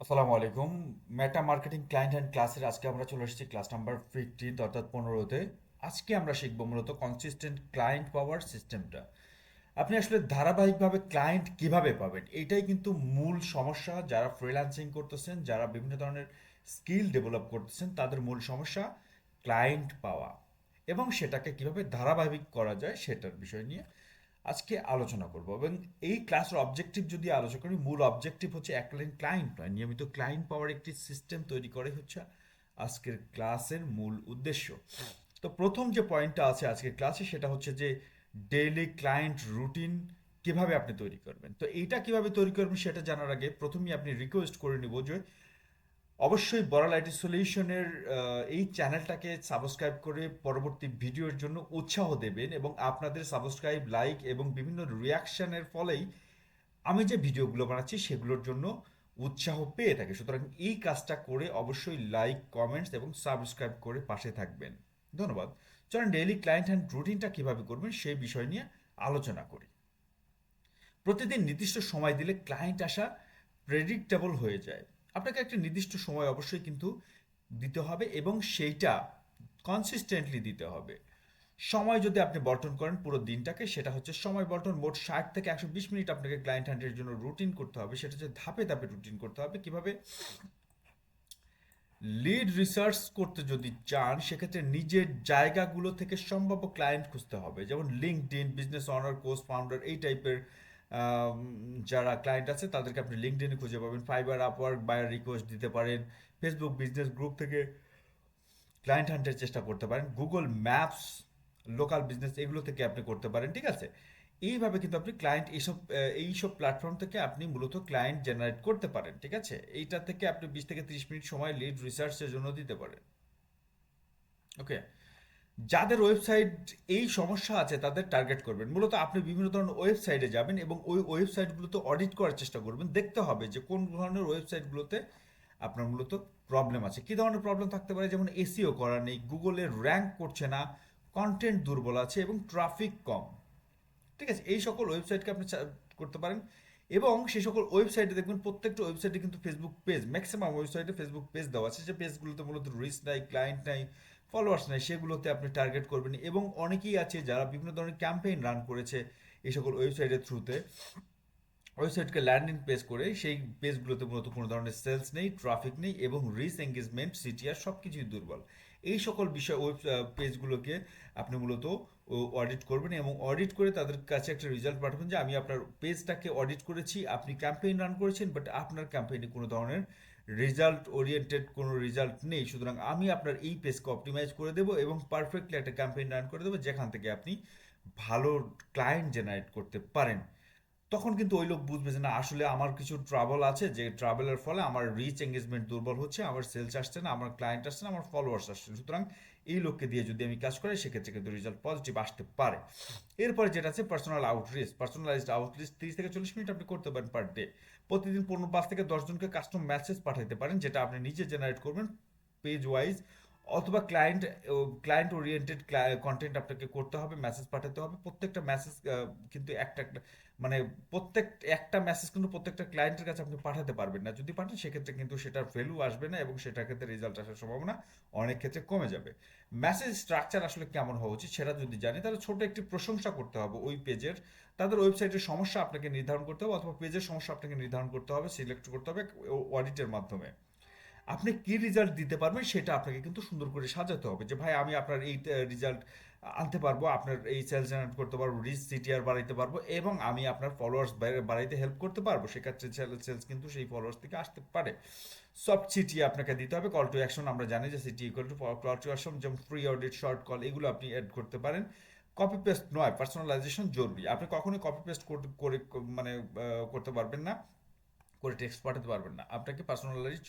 আসসালামু আলাইকুম। মেটা marketing client and ক্লাসের আজকে আমরা চলে এসেছি ক্লাস নাম্বার ফিফটিন অর্থাৎ পনেরোতে। আজকে আমরা শিখব মূলত কনসিস্টেন্ট ক্লায়েন্ট পাওয়ার সিস্টেমটা আপনি আসলে ধারাবাহিকভাবে ক্লায়েন্ট কীভাবে পাবেন? এটাই কিন্তু মূল সমস্যা। যারা ফ্রিল্যান্সিং করতেছেন, যারা বিভিন্ন ধরনের স্কিল ডেভেলপ করতেছেন, তাদের মূল সমস্যা ক্লায়েন্ট পাওয়া। এবং সেটাকে কীভাবে ধারাবাহিক করা যায়, সেটার বিষয় নিয়ে আজকে আলোচনা করব এবং এই ক্লাসের অবজেক্টিভ যদি আলোচনা করি, মূল অবজেক্টিভ হচ্ছে একলাইন ক্লায়েন্ট নয়, নিয়মিত ক্লায়েন্ট পাওয়ার একটি সিস্টেম তৈরি করে হচ্ছে আজকের ক্লাসের মূল উদ্দেশ্য। তো প্রথম যে পয়েন্টটা আছে আজকের ক্লাসে সেটা হচ্ছে যে ডেইলি ক্লায়েন্ট রুটিন কীভাবে আপনি তৈরি করবেন। তো এইটা কীভাবে তৈরি করবেন সেটা জানার আগে প্রথমেই আপনি রিকোয়েস্ট করে নিব যে অবশ্যই বড়াল আইটি সলিউশনের এই চ্যানেলটাকে সাবস্ক্রাইব করে পরবর্তী ভিডিওর জন্য উৎসাহ দেবেন এবং আপনাদের সাবস্ক্রাইব, লাইক এবং বিভিন্ন রিয়াকশনের ফলেই আমি যে ভিডিওগুলো বানাচ্ছি সেগুলোর জন্য উৎসাহ পেয়ে থাকি। সুতরাং এই কাজটা করে অবশ্যই লাইক, কমেন্টস এবং সাবস্ক্রাইব করে পাশে থাকবেন। ধন্যবাদ। চলেন ডেইলি ক্লায়েন্ট অ্যান্ড রুটিনটা কীভাবে করবেন সেই বিষয় নিয়ে আলোচনা করি। প্রতিদিন নির্দিষ্ট সময় দিলে ক্লায়েন্ট আসা প্রেডিক্টেবল হয়ে যায়। আপনাকে একটা নির্দিষ্ট সময় অবশ্যই কিন্তু দিতে হবে এবং সেইটা কনসিস্টেন্টলি দিতে হবে। সময় যদি আপনি বর্টন করেন পুরো দিনটাকে, সেটা হচ্ছে সময় বর্টন মোট ষাট থেকে একশো বিশ মিনিট আপনাকে ক্লায়েন্ট হ্যান্ডের জন্য রুটিন করতে হবে। সেটা হচ্ছে ধাপে ধাপে রুটিন করতে হবে। কীভাবে? লিড রিসার্চ করতে যদি চান, সেক্ষেত্রে নিজের জায়গাগুলো থেকে সম্ভাব্য ক্লায়েন্ট খুঁজতে হবে। যেমন LinkedIn business owner course founder এই টাইপের যারা ক্লায়েন্ট আছে, তাদেরকে আপনি লিঙ্কড ইনে খুঁজে পাবেন। ফাইবার আপওয়ার্ক বায়ার রিকোয়েস্ট দিতে পারেন। ফেসবুক বিজনেস গ্রুপ থেকে ক্লায়েন্ট হান্টের চেষ্টা করতে পারেন। গুগল ম্যাপস লোকাল বিজনেস এগুলো থেকে আপনি করতে পারেন, ঠিক আছে? এইভাবে কিন্তু আপনি ক্লায়েন্ট এইসব এইসব প্ল্যাটফর্ম থেকে আপনি মূলত ক্লায়েন্ট জেনারেট করতে পারেন, ঠিক আছে? এইটা থেকে আপনি বিশ থেকে তিরিশ মিনিট সময় লিড রিসার্চের জন্য দিতে পারেন। ওকে যাদের ওয়েবসাইট এই সমস্যা আছে, তাদের টার্গেট করবেন। মূলত আপনি বিভিন্ন ধরনের ওয়েবসাইটে যাবেন এবং ওই ওয়েবসাইটগুলোতে অডিট করার চেষ্টা করবেন। দেখতে হবে যে কোন ধরনের ওয়েবসাইটগুলোতে আপনার মূলত প্রবলেম আছে। কী ধরনের প্রবলেম থাকতে পারে? যেমন এসিও করা নেই গুগলে র্যাঙ্ক করছে না কন্টেন্ট দুর্বল আছে এবং ট্রাফিক কম। ঠিক আছে? এই সকল ওয়েবসাইটকে আপনি করতে পারেন এবং সেই সকল ওয়েবসাইটে দেখবেন প্রত্যেকটা ওয়েবসাইটে কিন্তু ফেসবুক পেজ ম্যাক্সিমাম ওয়েবসাইটে ফেসবুক পেজ দেওয়া আছে। যে পেজগুলোতে মূলত রিচ নাই ক্লায়েন্ট নাই ফলোয়ার্স নেই, সেগুলোতে আপনি টার্গেট করবেন। এবং অনেকেই আছে যারা বিভিন্ন ধরনের ক্যাম্পেইন রান করেছে এই সকল ওয়েবসাইটের থ্রুতে ওয়েবসাইটকে ল্যান্ডিং পেজ করে সেই পেজগুলোতে মূলত কোনো ধরনের সেলস নেই ট্রাফিক নেই এবং রিস এঙ্গেজমেন্ট সিটিআর সব কিছুই দুর্বল। এই সকল বিষয় ওয়েব পেজগুলোকে আপনি মূলত অডিট করবেন এবং অডিট করে তাদের কাছে একটা রেজাল্ট পাঠাবেন যে, আমি আপনার পেজটাকে অডিট করেছি, আপনি ক্যাম্পেইন রান করেছেন বাট আপনার ক্যাম্পেইনে কোনো ধরনের রেজাল্ট ওরিয়েন্টেড কোনো রেজাল্ট নেই, সুতরাং আমি আপনার এই পেজকে অপটিমাইজ করে দেবো এবং পারফেক্টলি একটা ক্যাম্পেইন রান করে দেবো, যেখান থেকে আপনি ভালো ক্লায়েন্ট জেনারেট করতে পারেন। তখন কিন্তু ওই লোক বুঝবে যে না, আসলে আমার কিছু ট্রাভেল আছে, যে ট্রাভেলের ফলে আমার রিচ এঙ্গেজমেন্ট দুর্বল হচ্ছে, আমার সেলস আসছে না, আমার ক্লায়েন্ট আসছে না, আমার ফলোয়ার্স আসছে সুতরাং এই লোককে দিয়ে যদি আমি কাজ করি সেক্ষেত্রে কিন্তু রেজাল্ট পজিটিভ আসতে পারে। এরপরে যেটা আছে পার্সোনাল আউটরিচ পার্সোনালাইজড আউটরিচ তিরিশ থেকে চল্লিশ মিনিট আপনি করতে পারেন পার ডে প্রতিদিন পনেরো পাঁচ থেকে দশজনকে কাস্টম মেসেজ পাঠাতে পারেন, যেটা আপনি নিজে জেনারেট করবেন পেজ ওয়াইজ অথবা ক্লায়েন্ট ক্লায়েন্ট ওরিয়েন্টেড কন্টেন্ট আপনাকে করতে হবে মেসেজ পাঠাতে হবে। প্রত্যেকটা মেসেজ কিন্তু একটা একটা মানে প্রত্যেক, একটা মেসেজ কিন্তু প্রত্যেকটা ক্লায়েন্টের কাছে আপনি পাঠাতে পারবেন না। যদি পাঠান, সেক্ষেত্রে কিন্তু সেটার ভ্যালু আসবে না এবং সেটার ক্ষেত্রে রেজাল্ট আসার সম্ভাবনা অনেক ক্ষেত্রে কমে যাবে। মেসেজ স্ট্রাকচার আসলে কেমন হওয়া উচিত সেটা যদি জানি, তাহলে ছোট একটি প্রশংসা করতে হবে ওই পেজের তাদের ওয়েবসাইটের সমস্যা আপনাকে নির্ধারণ করতে হবে অথবা পেজের সমস্যা আপনাকে নির্ধারণ করতে হবে সিলেক্ট করতে হবে অডিটের মাধ্যমে। আপনি কি রেজাল্ট দিতে পারবেন সেটা আপনাকে কিন্তু সুন্দর করে সাজাতে হবে যে, ভাই, আমি আপনার এই রেজাল্ট আনতে পারব, আপনার এই সেলস জেনারেট করতে পারব রিচ সিটিআর বাড়াইতে পারব এবং আমি আপনার ফলোয়ার্স বাড়াইতে হেল্প করতে পারব। সেক্ষেত্রে সেলস কিন্তু সেই ফলোয়ার্স থেকে আসতে পারে। সব সিটি আপনাকে দিতে হবে। কল টু অ্যাকশন আমরা জানি যে CT equal to call to action যেমন ফ্রি অডিট শর্ট কল এগুলো আপনি অ্যাড করতে পারেন। কপি পেস্ট নয় পার্সোনালাইজেশন জরুরি। আপনি কখনোই কপি পেস্ট করে মানে করতে পারবেন না, করে টেক্সট পাঠাতে পারবেন না। আপনাকে পার্সোনালাইজ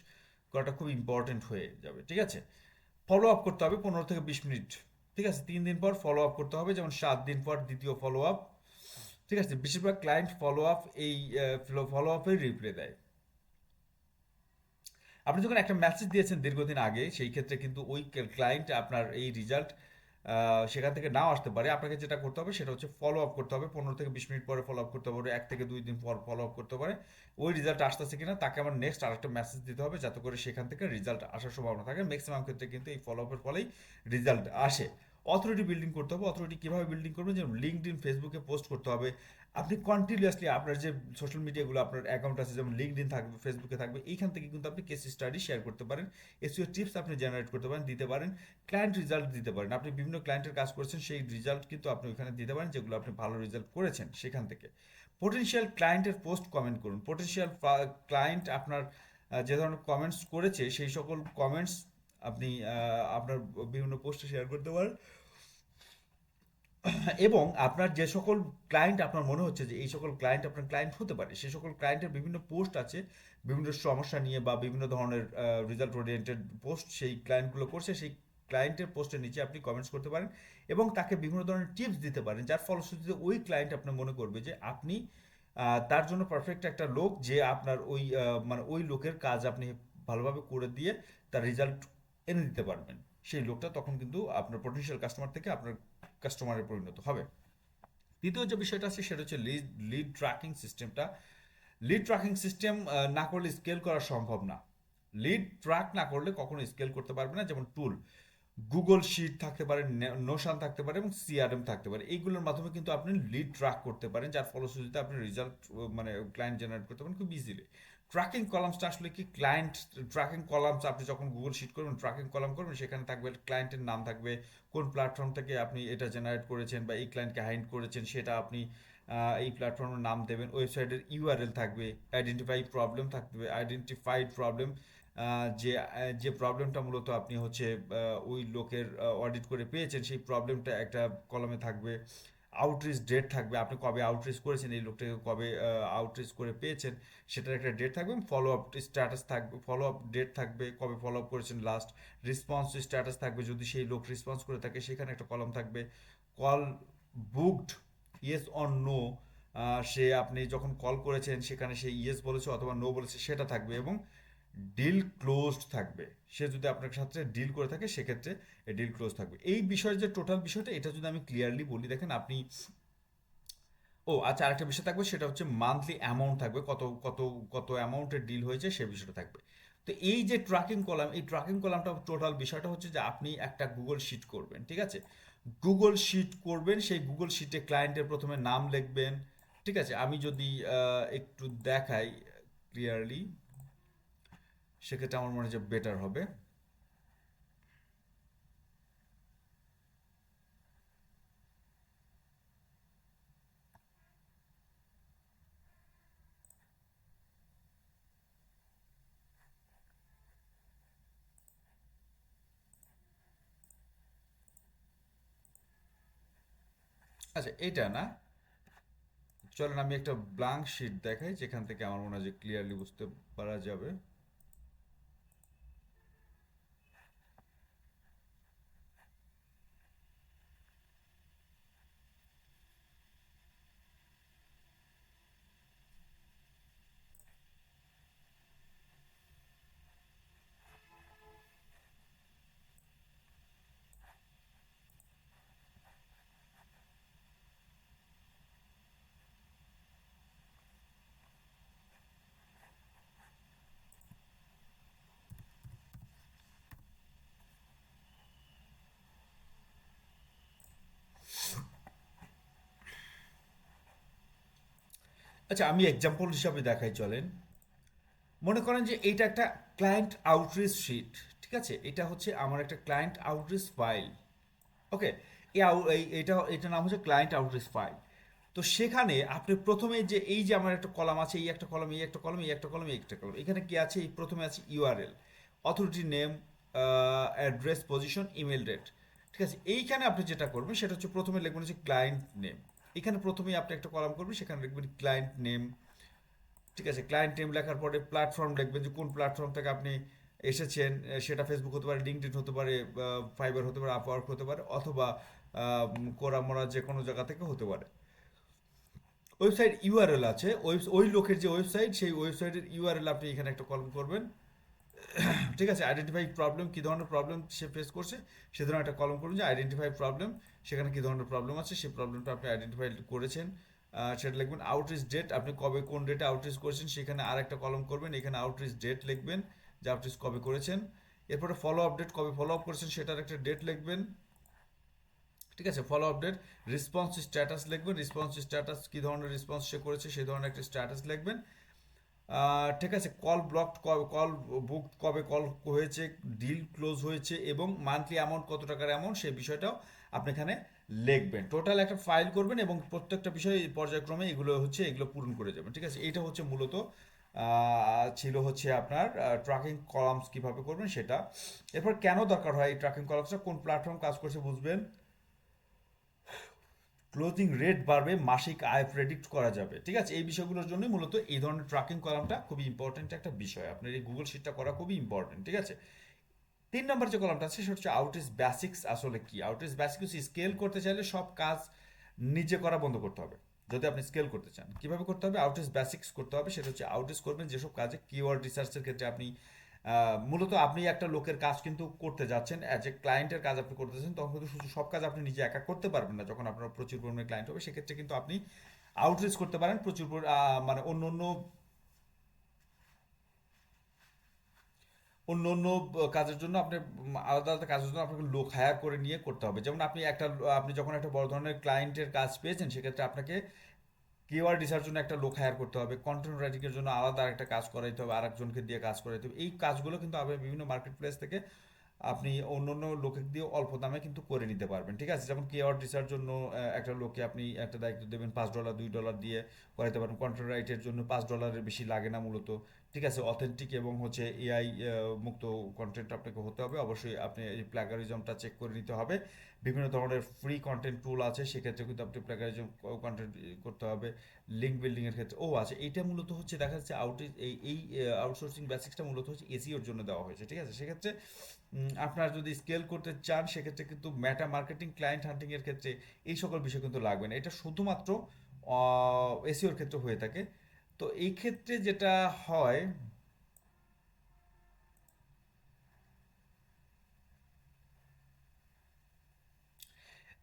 করাটা খুব ইম্পর্টেন্ট হয়ে যাবে, ঠিক আছে? ফলো আপ করতে হবে পনেরো থেকে বিশ মিনিট। ঠিক আছে, তিন দিন পর ফলো আপ করতে হবে, যেমন সাত দিন পর দ্বিতীয় ফলো আপ ঠিক আছে, বেশিরভাগ ক্লায়েন্ট ফলো আপ এই ফলো আপের রিপ্লাই দেয়। আপনি যখন একটা মেসেজ দিয়েছেন দীর্ঘদিন আগে, সেই ক্ষেত্রে কিন্তু ওই ক্লায়েন্ট আপনার এই রেজাল্ট সেখান থেকে নাও আসতে পারে। আপনাকে যেটা করতে হবে, সেটা হচ্ছে ফলো আপ করতে হবে। পনেরো থেকে বিশ মিনিট পরে ফলো আপ করতে পারে এক থেকে দুই দিন পর ফলো আপ করতে পারে। ওই রেজাল্ট আসতেছে কিনা, তাকে আমার নেক্সট আরেকটা মেসেজ দিতে হবে, যাতে করে সেখান থেকে রেজাল্ট আসার সম্ভাবনা থাকে। ম্যাক্সিমাম ক্ষেত্রে কিন্তু এই ফলো আপের ফলেই রেজাল্ট আসে। অথরিটি বিল্ডিং করতে হবে অথরিটি কীভাবে বিল্ডিং করবেন? যেমন লিঙ্কড ইন ফেসবুকে পোস্ট করতে হবে। আপনি কন্টিনিউয়াসলি আপনার যে সোশ্যাল মিডিয়াগুলো আপনার অ্যাকাউন্ট আছে, যেমন লিঙ্কড ইন থাকবে ফেসবুকে থাকবে, এইখান থেকে কিন্তু আপনি কেস স্টাডি শেয়ার করতে পারেন। এসিও টিপস আপনি জেনারেট করতে পারেন, দিতে পারেন। ক্লায়েন্ট রেজাল্ট দিতে পারেন। আপনি বিভিন্ন ক্লায়েন্টের কাজ করেছেন, সেই রেজাল্ট কিন্তু আপনি ওইখানে দিতে পারেন, যেগুলো আপনি ভালো রেজাল্ট করেছেন সেখান থেকে। পোটেনশিয়াল ক্লায়েন্টের পোস্ট কমেন্ট করুন। পোটেনশিয়াল ক্লায়েন্ট আপনার যে ধরনের কমেন্টস করেছে, সেই সকল কমেন্টস আপনি আপনার বিভিন্ন পোস্টে শেয়ার করতে পারেন। এবং আপনার যে সকল ক্লায়েন্ট আপনার মনে হচ্ছে যে, এই সকল ক্লায়েন্ট আপনার ক্লায়েন্ট হতে পারে, সে সকল ক্লায়েন্টের বিভিন্ন পোস্ট আছে, বিভিন্ন সমস্যা নিয়ে বা বিভিন্ন ধরনের রেজাল্ট ওরিয়েন্টেড পোস্ট সেই ক্লায়েন্টগুলো করছে, সেই ক্লায়েন্টের পোস্টের নিচে আপনি কমেন্টস করতে পারেন এবং তাকে বিভিন্ন ধরনের টিপস দিতে পারেন, যার ফলশ্রুতিতে ওই ক্লায়েন্ট আপনার মনে করবে যে, আপনি তার জন্য পারফেক্ট একটা লোক যে আপনার ওই মানে ওই লোকের কাজ আপনি ভালোভাবে করে দিয়ে তার রেজাল্ট এনে দিতে পারবেন। সেই লোকটা তখন কিন্তু আপনার পটেনশিয়াল কাস্টমার থেকে আপনার কাস্টমারে পরিণত হবে। দ্বিতীয় যে বিষয়টা আছে, সেটা হচ্ছে লিড লিড ট্র্যাকিং সিস্টেমটা লিড ট্র্যাকিং সিস্টেম না করলে স্কেল করা সম্ভব না। লিড ট্র্যাক না করলে কখনো স্কেল করতে পারবে না। যেমন টুল গুগল শিট থাকতে পারে নোশান থাকতে পারে এবং সিআরএম থাকতে পারে। এইগুলোর মাধ্যমে কিন্তু আপনি লিড ট্র্যাক করতে পারেন, যার ফলশ্রুতিতে আপনি রেজাল্ট মানে ক্লায়েন্ট জেনারেট করতে পারেন খুব ইজিলি ট্র্যাকিং কলামসটা আসলে কি? ক্লায়েন্ট ট্র্যাকিং কলামস আপনি যখন গুগল শিট করবেন ট্র্যাকিং কলাম করবেন, সেখানে থাকবে ক্লায়েন্টের নাম থাকবে, কোন প্ল্যাটফর্ম থেকে আপনি এটা জেনারেট করেছেন বা এই ক্লায়েন্টকে হাইন্ড করেছেন, সেটা আপনি এই প্ল্যাটফর্মের নাম দেবেন। ওয়েবসাইটের ইউআরএল থাকবে আইডেন্টিফাই প্রবলেম থাকবে আইডেন্টিফাইড প্রবলেম যে যে প্রবলেমটা মূলত আপনি হচ্ছে ওই লোকের অডিট করে পেয়েছেন, সেই প্রবলেমটা একটা কলমে থাকবে। আউটরিচ ডেট থাকবে। আপনি কবে আউটরিচ করেছেন, এই লোকটাকে কবে আউটরিচ করে পেয়েছেন, সেটার একটা ডেট থাকবে ফলো আপ স্ট্যাটাস থাকবে ফলো আপ ডেট থাকবে, কবে ফলো আপ করেছেন লাস্ট রেসপন্স স্ট্যাটাস থাকবে, যদি সেই লোক রেসপন্স করে থাকে, সেখানে একটা কলম থাকবে call booked yes or no সে আপনি যখন কল করেছেন, সেখানে সে ইয়েস বলেছে অথবা নো বলেছে, সেটা থাকবে এবং ডিল ক্লোজড থাকবে। সে যদি আপনার সাথে ডিল করে থাকে, সেক্ষেত্রে ডিল ক্লোজ থাকবে। এই বিষয়ের যে টোটাল বিষয়টা, এটা যদি আমি ক্লিয়ারলি বলি, দেখেন আপনি, ও আচ্ছা আরেকটা বিষয় থাকবে, সেটা হচ্ছে মান্থলি অ্যামাউন্ট থাকবে, কত কত কত অ্যামাউন্টের ডিল হয়েছে, সে বিষয়টা থাকবে। তো এই যে ট্র্যাকিং কলাম এই ট্র্যাকিং কলামটা টোটাল বিষয়টা হচ্ছে যে আপনি একটা গুগল শিট করবেন, ঠিক আছে? গুগল শিট করবেন, সেই গুগল শিটে ক্লায়েন্টের প্রথমে নাম লিখবেন, ঠিক আছে? আমি যদি একটু দেখাই ক্লিয়ারলি সেক্ষেত্রে আমার মনে হয় যে বেটার হবে। আচ্ছা এটা না? চলেন আমি একটা ব্লাঙ্ক শিট দেখাই, যেখান থেকে আমার মনে হয় যে ক্লিয়ারলি বুঝতে পারা যাবে। আচ্ছা আমি এক্সাম্পল হিসাবে দেখাই, চলেন। মনে করেন যে এইটা একটা ক্লায়েন্ট আউটরিচ শিট ঠিক আছে? এটা হচ্ছে আমার একটা ক্লায়েন্ট আউটরিচ ফাইল ওকে এটা এটা নাম হচ্ছে ক্লায়েন্ট আউটরিচ ফাইল তো সেখানে আপনি প্রথমে যে এই যে আমার একটা কলাম আছে, এই একটা কলাম এই একটা কলাম এই একটা কলাম এই একটা কলাম এখানে কি আছে? এই প্রথমে আছে URL authority name address position email date ঠিক আছে? এইখানে আপনি যেটা করবেন, সেটা হচ্ছে প্রথমে লিখবেন হচ্ছে ক্লায়েন্ট নেম এখানে প্রথমেই আপনি একটা কলাম করবেন, সেখানে লিখবেন ক্লায়েন্ট নেম ঠিক আছে ক্লায়েন্ট নেম লেখার পরে প্ল্যাটফর্ম লিখবেন যে কোন প্ল্যাটফর্ম থেকে আপনি এসেছেন সেটা ফেসবুক হতে পারে লিঙ্কডিন হতে পারে ফাইবার হতে পারে আপওয়ার্ক হতে পারে, অথবা কোরামোরা যে কোনো জায়গা থেকে হতে পারে। ওয়েবসাইট ইউআরএল আছে, ওই ওই লোকের যে ওয়েবসাইট সেই ওয়েবসাইটের ইউআরএল আপনি এখানে একটা কলম করবেন। ঠিক আছে আইডেন্টিফাই প্রবলেম কী ধরনের প্রবলেম সে ফেস করছে, সে ধরনের একটা কলম করুন যে আইডেন্টিফাই প্রবলেম সেখানে কী ধরনের প্রবলেম আছে, সেই প্রবলেমটা আপনি আইডেন্টিফাই করেছেন। সেটা লিখবেন আউটরিচ ডেট আপনি কবে কোন ডেটে আউটরিচ করেছেন, সেখানে আর একটা কলম করবেন, এখানে আউটরিচ ডেট লিখবেন যে আউটরিচ কবে করেছেন। এরপরে ফলো আপডেট কবে ফলো আপ করেছেন, সেটার একটা ডেট লিখবেন। ঠিক আছে ফলো আপডেট রেসপন্স স্ট্যাটাস লিখবেন রেসপন্স স্ট্যাটাস কী ধরনের রেসপন্স সে করেছে, সেই ধরনের একটা স্ট্যাটাস লিখবেন। ঠিক আছে কল ব্লক কল বুক কবে কল হয়েছে ডিল ক্লোজ হয়েছে এবং মান্থলি অ্যামাউন্ট কত টাকার অ্যামাউন্ট সেই বিষয়টাও আপনি এখানে লিখবেন। টোটাল একটা ফাইল করবেন এবং প্রত্যেকটা বিষয় পর্যায়ক্রমে এগুলো হচ্ছে, এগুলো পূরণ করে যাবেন, ঠিক আছে? এইটা হচ্ছে মূলত ছিল হচ্ছে আপনার ট্র্যাকিং কলামস কীভাবে করবেন সেটা। এরপর কেন দরকার হয় এই ট্র্যাকিং কলামসটা কোন প্ল্যাটফর্ম কাজ করছে বুঝবেন? ক্লোজিং রেট বাড়বে, মাসিক আয় প্রেডিক্ট করা যাবে। ঠিক আছে? এই বিষয়গুলোর জন্য মূলত এই ধরনের ট্র্যাকিং কলামটা খুবই ইম্পর্টেন্ট একটা বিষয়। আপনার এই গুগল শিটটা করা খুবই ইম্পর্টেন্ট ঠিক আছে? তিন নম্বর যে কলামটা আছে, সেটা হচ্ছে আউটেজ বেসিক্স আসলে কি? আউটেজ বেসিক্স স্কেল করতে চাইলে সব কাজ নিজে করা বন্ধ করতে হবে। যদি আপনি স্কেল করতে চান, কীভাবে করতে হবে? আউটেজ বেসিক্স করতে হবে। সেটা হচ্ছে আউটেজ করবেন যেসব কাজে কিওয়ার্ড রিসার্চের ক্ষেত্রে আপনি মূলত আপনি একটা লোকের কাজ কিন্তু করতে যাচ্ছেন অ্যাজ এ ক্লায়েন্টের কাজ আপনি করতে যাচ্ছেন, তখন কিন্তু শুধু সব কাজ আপনি নিজে একা করতে পারবেন না। যখন আপনার প্রচুর পরিমাণে ক্লায়েন্ট হবে, সেক্ষেত্রে কিন্তু আপনি আউটরিচ করতে পারেন, প্রচুর পরি- মানে অন্য অন্য অন্য অন্য কাজের জন্য আপনি আলাদা আলাদা কাজের জন্য আপনাকে লোক হায়ার করে নিয়ে করতে হবে। যেমন আপনি একটা, আপনি যখন একটা বড় ধরনের ক্লায়েন্টের কাজ পেয়েছেন, সেক্ষেত্রে আপনাকে কিওয়ার্ড রিসার্চ জন্য একটা লোক হায়ার করতে হবে কন্টেন্ট রাইটিংয়ের জন্য আলাদা একটা কাজ করাইতে হবে, আরেকজনকে দিয়ে কাজ করাইতে হবে। এই কাজগুলো কিন্তু আপনি বিভিন্ন মার্কেট প্লেস থেকে আপনি অন্য অন্য লোকের দিয়ে অল্প দামে কিন্তু করে নিতে পারবেন, ঠিক আছে? যেমন কিওয়ার্ড রিসার্চ জন্য একটা লোককে আপনি একটা দায়িত্ব দেবেন, পাঁচ ডলার দুই ডলার দিয়ে করাইতে পারেন কন্টেন্ট রাইটের জন্য পাঁচ ডলারের বেশি লাগে না মূলত। ঠিক আছে অথেন্টিক এবং হচ্ছে এআই মুক্ত কন্টেন্ট আপনাকে হতে হবে। অবশ্যই আপনি এই প্ল্যাগারিজমটা চেক করে নিতে হবে। বিভিন্ন ধরনের ফ্রি কন্টেন্ট টুল আছে সেক্ষেত্রে কিন্তু আপনি প্ল্যাগারিজম কন্টেন্ট করতে হবে। লিঙ্ক বিল্ডিংয়ের ক্ষেত্রে ও আছে এইটা মূলত হচ্ছে দেখা যাচ্ছে আউট এই এই আউটসোর্সিং বেসিক্সটা মূলত হচ্ছে এসিওর জন্য দেওয়া হয়েছে, ঠিক আছে? সেক্ষেত্রে আপনার যদি স্কেল করতে চান, সেক্ষেত্রে কিন্তু মেটা মার্কেটিং ক্লায়েন্ট হান্টিংয়ের ক্ষেত্রে এই সকল বিষয় কিন্তু লাগবে না। এটা শুধুমাত্র এসিওর ক্ষেত্রে হয়ে থাকে। তো এই ক্ষেত্রে যেটা হয়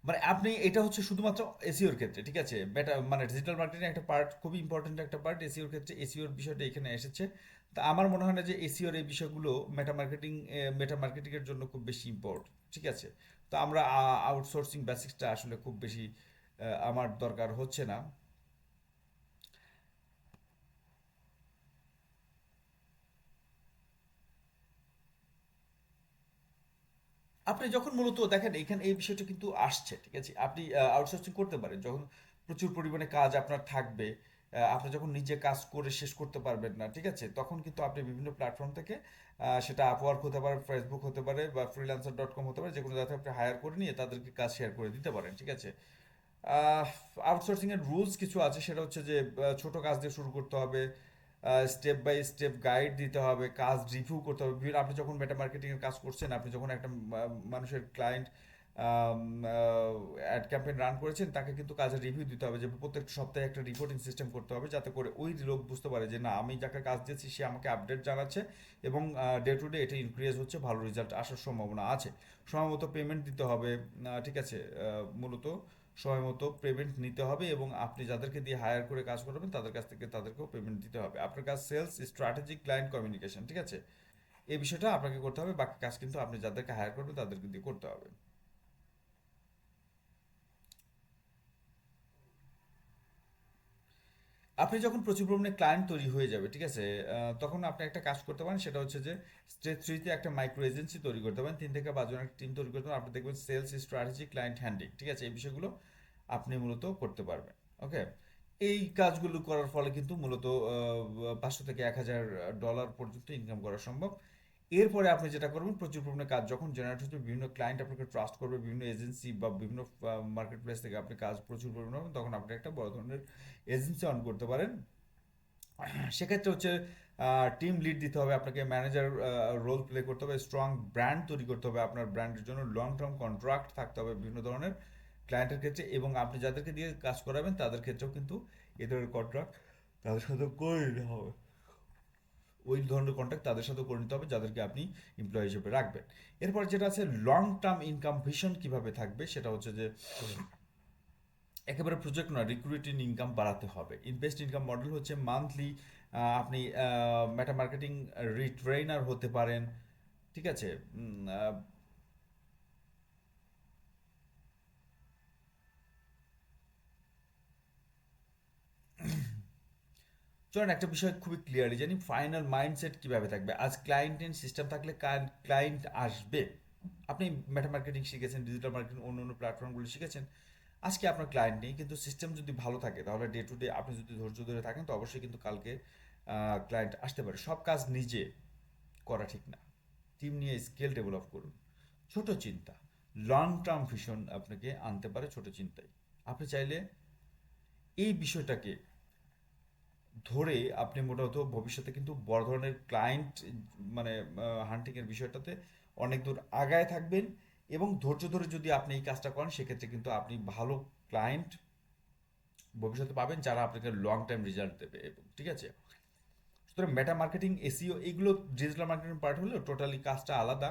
মানে আপনি এটা হচ্ছে শুধুমাত্র এসিওর ক্ষেত্রে, ঠিক আছে? বেটা মানে ডিজিটাল মার্কেটিং একটা পার্ট খুবই ইম্পর্টেন্ট একটা পার্ট এসিওর ক্ষেত্রে এসিওর বিষয়টা এখানে এসেছে। তা আমার মনে হয় না যে এসিওর এই বিষয়গুলো মেটা মার্কেটিং মেটা মার্কেটিংয়ের জন্য খুব বেশি ইম্পর্টেন্ট ঠিক আছে? তো আমরা আউটসোর্সিং বেসিক্সটা আসলে খুব বেশি আমার দরকার হচ্ছে না। আপনি যখন মূলত দেখেন, এখানে এই বিষয়টা কিন্তু আসছে, ঠিক আছে? আপনি আউটসোর্সিং করতে পারেন। যখন প্রচুর পরিমাণে কাজ আপনার থাকবে আপনি যখন নিজে কাজ করে শেষ করতে পারবেন না, ঠিক আছে? তখন কিন্তু আপনি বিভিন্ন প্ল্যাটফর্ম থেকে সেটা আপওয়ার্ক হতে পারে ফেসবুক হতে পারে, বা ফ্রিল্যান্সার ডট কম হতে পারে যে কোনো জায়গায় আপনি হায়ার করে নিয়ে তাদেরকে কাজ শেয়ার করে দিতে পারেন, ঠিক আছে? আউটসোর্সিং এর রুলস কিছু আছে। সেটা হচ্ছে যে ছোট কাজ দিয়ে শুরু করতে হবে স্টেপ বাই স্টেপ গাইড দিতে হবে, কাজ রিভিউ করতে হবে। বিভিন্ন আপনি যখন মেটা মার্কেটিংয়ের কাজ করছেন, আপনি যখন একটা মানুষের ক্লায়েন্ট অ্যাড ক্যাম্পেইন রান করেছেন, তাকে কিন্তু কাজের রিভিউ দিতে হবে যে প্রত্যেক সপ্তাহে একটা রিপোর্টিং সিস্টেম করতে হবে যাতে করে ওই লোক বুঝতে পারে যে না, আমি যাকে কাজ দিয়েছি, সে আমাকে আপডেট জানাচ্ছে এবং ডে টু ডে এটা ইনক্রিজ হচ্ছে, ভালো রেজাল্ট আসার সম্ভাবনা আছে। সময় মতো পেমেন্ট দিতে হবে ঠিক আছে মূলত সময় মতো পেমেন্ট নিতে হবে এবং আপনি যাদেরকে দিয়ে হায়ার করে কাজ করবেন, তাদের কাছ থেকে তাদেরকেও পেমেন্ট দিতে হবে। আপনার কাজ সেলস স্ট্র্যাটেজিক ক্লায়েন্ট কমিউনিকেশন ঠিক আছে? এই বিষয়টা আপনাকে করতে হবে, বাকি কাজ কিন্তু আপনি যাদেরকে হায়ার করবেন, তাদেরকে দিয়ে করতে হবে। আপনি যখন প্রচুর পরিমাণে ক্লায়েন্ট তৈরি হয়ে যাবে, ঠিক আছে তখন আপনি একটা কাজ করতে পারেন, সেটা হচ্ছে যে স্টেজ থ্রিতে একটা মাইক্রো এজেন্সি তৈরি করতে পারেন, তিন থেকে পাঁচজন একটা টিম তৈরি করতে পারেন, আপনি দেখবেন সেলস স্ট্র্যাটেজি ক্লায়েন্ট হ্যান্ডিং ঠিক আছে, এই বিষয়গুলো আপনি মূলত করতে পারবেন ওকে এই কাজগুলো করার ফলে কিন্তু মূলত পাঁচশো থেকে এক হাজার ডলার পর্যন্ত ইনকাম করা সম্ভব। এরপরে আপনি যেটা করবেন প্রচুর পরিমাণে কাজ যখন জেনারেট হচ্ছে বিভিন্ন ক্লায়েন্ট আপনাকে ট্রাস্ট করবে বিভিন্ন এজেন্সি বা বিভিন্ন মার্কেট প্লেস থেকে আপনি কাজ প্রচুর পরিমাণে পাবেন, তখন আপনি একটা বড় ধরনের এজেন্সি অন করতে পারেন। সেক্ষেত্রে হচ্ছে টিম লিড দিতে হবে আপনাকে ম্যানেজার রোল প্লে করতে হবে স্ট্রং ব্র্যান্ড তৈরি করতে হবে আপনার ব্র্যান্ডের জন্য লং টার্ম কন্ট্রাক্ট থাকতে হবে বিভিন্ন ধরনের ক্লায়েন্টের ক্ষেত্রে এবং আপনি যাদেরকে দিয়ে কাজ করাবেন তাদের ক্ষেত্রেও কিন্তু এ ধরনের কন্ট্রাক্ট তাদের সাথে করে নিতে হবে। ওই ধরনের কন্ট্রাক্ট তাদের সাথে করে নিতে হবে, যাদেরকে আপনি এমপ্লয় হিসেবে রাখবেন। এরপর যেটা আছে লং টার্ম ইনকাম ভিশন কীভাবে থাকবে, সেটা হচ্ছে যে একেবারে প্রজেক্ট নয় রিক্রুইটিং ইনকাম বাড়াতে হবে। ইনভেস্ট ইনকাম মডেল হচ্ছে মান্থলি আপনি মেটা মার্কেটিং রিট্রেনার হতে পারেন, ঠিক আছে? চলেন একটা বিষয় খুবই ক্লিয়ারলি জানি ফাইনাল মাইন্ডসেট কীভাবে থাকবে? আজ ক্লায়েন্ট ইন সিস্টেম থাকলে ক্লায়েন্ট আসবে? আপনি মেটা মার্কেটিং শিখেছেন ডিজিটাল মার্কেটিং অন্য অন্য প্ল্যাটফর্মগুলো শিখেছেন। আজকে আপনার ক্লায়েন্ট নেই, কিন্তু সিস্টেম যদি ভালো থাকে, তাহলে ডে টু ডে আপনি যদি ধৈর্য ধরে থাকেন, তো অবশ্যই কিন্তু কালকে ক্লায়েন্ট আসতে পারে। সব কাজ নিজে করা ঠিক না। টিম নিয়ে স্কেল ডেভেলপ করুন। ছোট চিন্তা। লং টার্ম ভিশন আপনাকে আনতে পারে ছোট চিন্তায়। আপনি চাইলে এই বিষয়টাকে ধরে আপনি মোটামুটি ভবিষ্যতে কিন্তু বড় ধরনের ক্লায়েন্ট মানে হান্টিংয়ের বিষয়টাতে অনেক দূর আগায় থাকবেন এবং ধৈর্য ধরে যদি আপনি এই কাজটা করেন, সেক্ষেত্রে কিন্তু আপনি ভালো ক্লায়েন্ট ভবিষ্যতে পাবেন যারা আপনাকে লং টাইম রেজাল্ট দেবে ঠিক আছে? সুতরাং মেটা মার্কেটিং এসিও এইগুলো ডিজিটাল মার্কেটিং পার্ট হলেও টোটালি কাজটা আলাদা।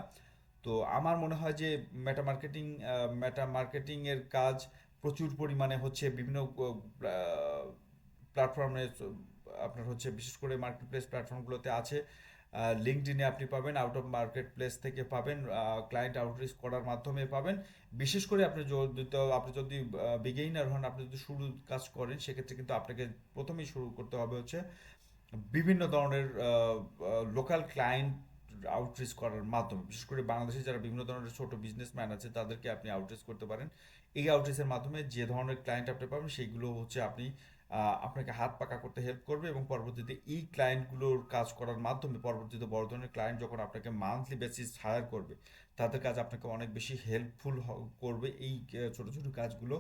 তো আমার মনে হয় যে মেটা মার্কেটিং মেটা মার্কেটিং এর কাজ প্রচুর পরিমাণে হচ্ছে বিভিন্ন প্ল্যাটফর্মে আপনার হচ্ছে বিশেষ করে মার্কেট প্লেস প্ল্যাটফর্মগুলোতে আছে লিঙ্কডিনে আপনি পাবেন আউট অফ মার্কেট প্লেস থেকে পাবেন ক্লায়েন্ট আউটরিচ করার মাধ্যমে পাবেন। বিশেষ করে আপনি যদি আপনি যদি বিগেইনার হন, আপনি যদি শুরু কাজ করেন, সেক্ষেত্রে কিন্তু আপনাকে প্রথমেই শুরু করতে হবে হচ্ছে বিভিন্ন ধরনের লোকাল ক্লায়েন্ট আউটরিচ করার মাধ্যমে। বিশেষ করে বাংলাদেশে যারা বিভিন্ন ধরনের ছোট বিজনেসম্যান আছে, তাদেরকে আপনি আউটরিচ করতে পারেন। এই আউটরিচের মাধ্যমে যে ধরনের ক্লায়েন্ট আপনি পাবেন সেইগুলো হচ্ছে আপনি আপনাকে হাত পাকা করতে হেল্প করবে এবং পরবর্তীতে এই ক্লায়েন্টগুলোর কাজ করার মাধ্যমে পরবর্তীতে বড় ধরনের ক্লায়েন্ট যখন আপনাকে মান্থলি বেসিস হায়ার করবে, তাদের কাজ আপনাকে অনেক বেশি হেল্পফুল করবে। এই ছোট ছোট কাজগুলো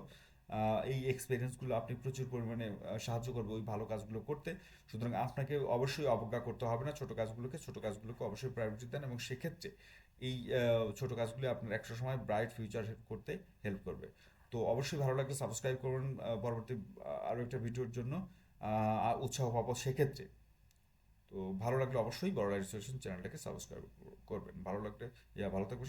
এই এক্সপিরিয়েন্সগুলো আপনি প্রচুর পরিমাণে সাহায্য করবে ওই ভালো কাজগুলো করতে। সুতরাং আপনাকে অবশ্যই অবজ্ঞা করতে হবে না। ছোট কাজগুলোকে ছোট কাজগুলোকে অবশ্যই প্রায়োরিটি দেন এবং সেক্ষেত্রে এই ছোট কাজগুলো আপনার একটা সময় ব্রাইট ফিউচার করতে হেল্প করবে। তো অবশ্যই ভালো লাগলে সাবস্ক্রাইব করুন পরবর্তী আরও একটা ভিডিওর জন্য উৎসাহ পাবো সেক্ষেত্রে তো ভালো লাগলে অবশ্যই বড় রেজিস্ট্রেশন চ্যানেলটাকে সাবস্ক্রাইব করবেন ভালো লাগলে, ইয়া, ভালো থাকবেন।